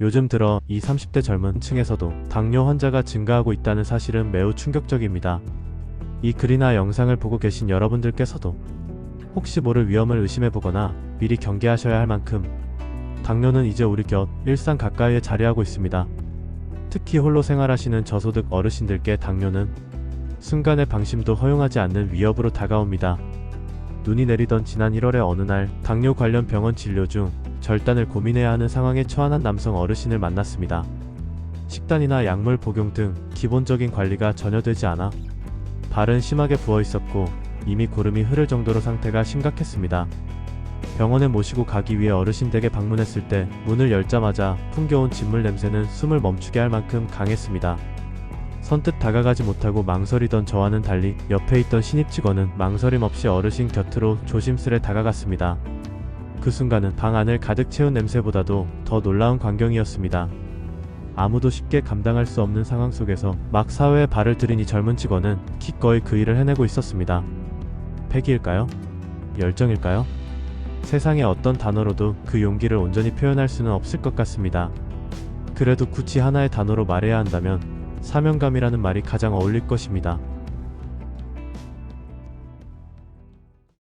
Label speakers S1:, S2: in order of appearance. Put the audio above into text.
S1: 요즘 들어 이 30대 젊은 층에서도 당뇨 환자가 증가하고 있다는 사실은 매우 충격적입니다. 이 글이나 영상을 보고 계신 여러분들께서도 혹시 모를 위험을 의심해보거나 미리 경계하셔야 할 만큼 당뇨는 이제 우리 곁 일상 가까이에 자리하고 있습니다. 특히 홀로 생활하시는 저소득 어르신들께 당뇨는 순간의 방심도 허용하지 않는 위협으로 다가옵니다. 눈이 내리던 지난 1월의 어느 날 당뇨 관련 병원 진료 중 절단을 고민해야 하는 상황에 처한 한 남성 어르신을 만났습니다. 식단이나 약물 복용 등 기본적인 관리가 전혀 되지 않아 발은 심하게 부어 있었고 이미 고름이 흐를 정도로 상태가 심각했습니다. 병원에 모시고 가기 위해 어르신 댁에 방문했을 때 문을 열자마자 풍겨온 진물 냄새는 숨을 멈추게 할 만큼 강했습니다. 선뜻 다가가지 못하고 망설이던 저와는 달리 옆에 있던 신입 직원은 망설임 없이 어르신 곁으로 조심스레 다가갔습니다. 그 순간은 방 안을 가득 채운 냄새보다도 더 놀라운 광경이었습니다. 아무도 쉽게 감당할 수 없는 상황 속에서 막 사회에 발을 들인 이 젊은 직원은 기꺼이 그 일을 해내고 있었습니다. 패기일까요? 열정일까요? 세상의 어떤 단어로도 그 용기를 온전히 표현할 수는 없을 것 같습니다. 그래도 굳이 하나의 단어로 말해야 한다면 사명감이라는 말이 가장 어울릴 것입니다.